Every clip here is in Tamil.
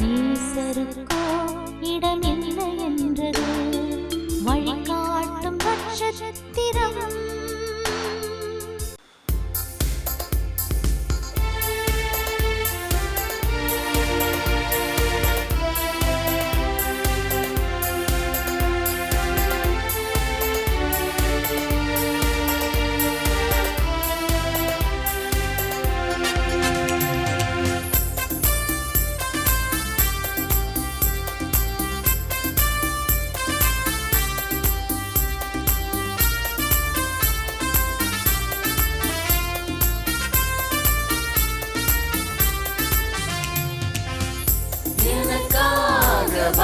நீ சருக்கோ இடமில்லை என்றது.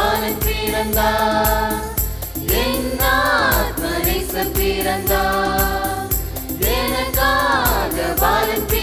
பாலன் பிறந்தார் என் ஆத்ம நேசம் பிறந்தார் எனக்காக பாலன் பிறந்தார்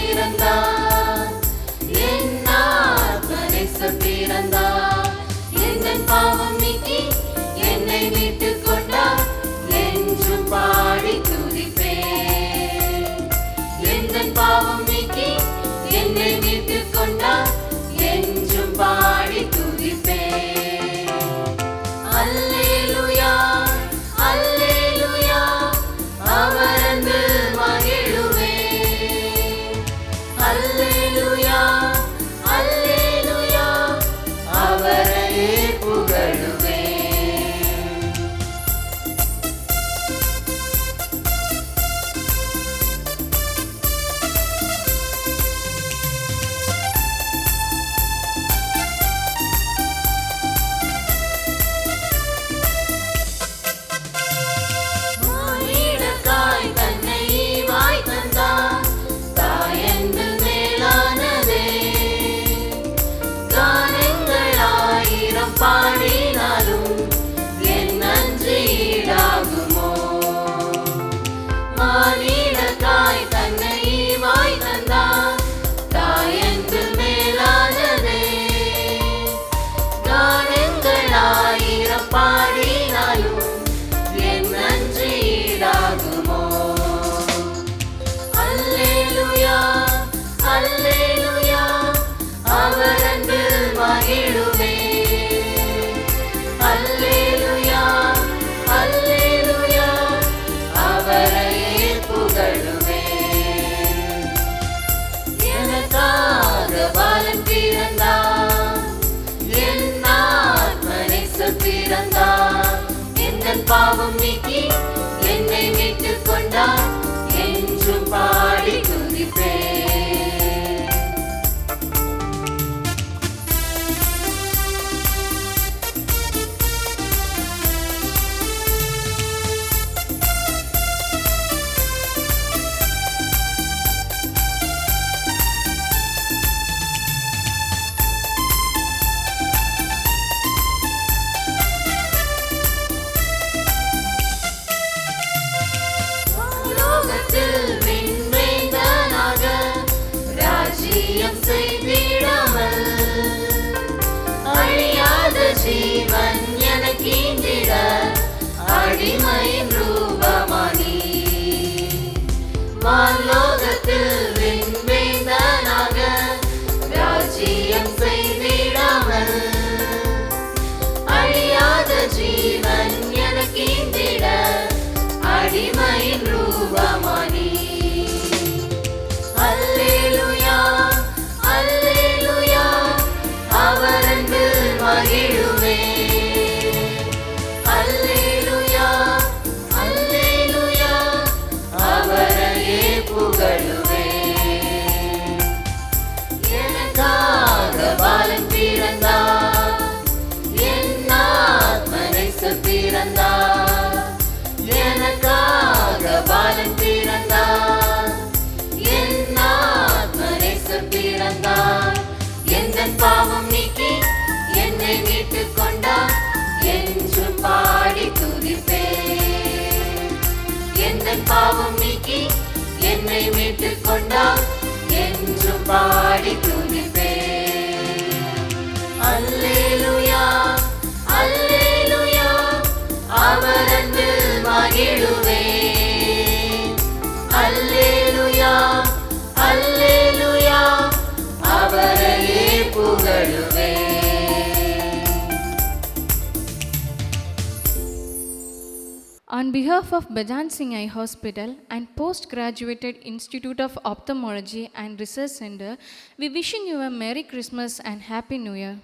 பாவம் நீக்கி என்னை மீட்டு ஜீவன் எனக்கீந்திட அடிமையின் ரூபமானி. வான்லோகத்தில் விண்மேந்தனாக ராஜ்யம் செய்திடாமல் அழியாத ஜீவன் எனக்கீந்திட அடிமையின் ரூபமானி. என்றும் பாடி துதிப்பே எந்த பாவம் நீக்கி என்னை மீட்டுக் கொண்டார் என்றும் பாடி துதி On behalf of Bajan Singh Eye Hospital and Postgraduate Institute of Ophthalmology and Research Center, we wishing you a Merry Christmas and Happy New Year.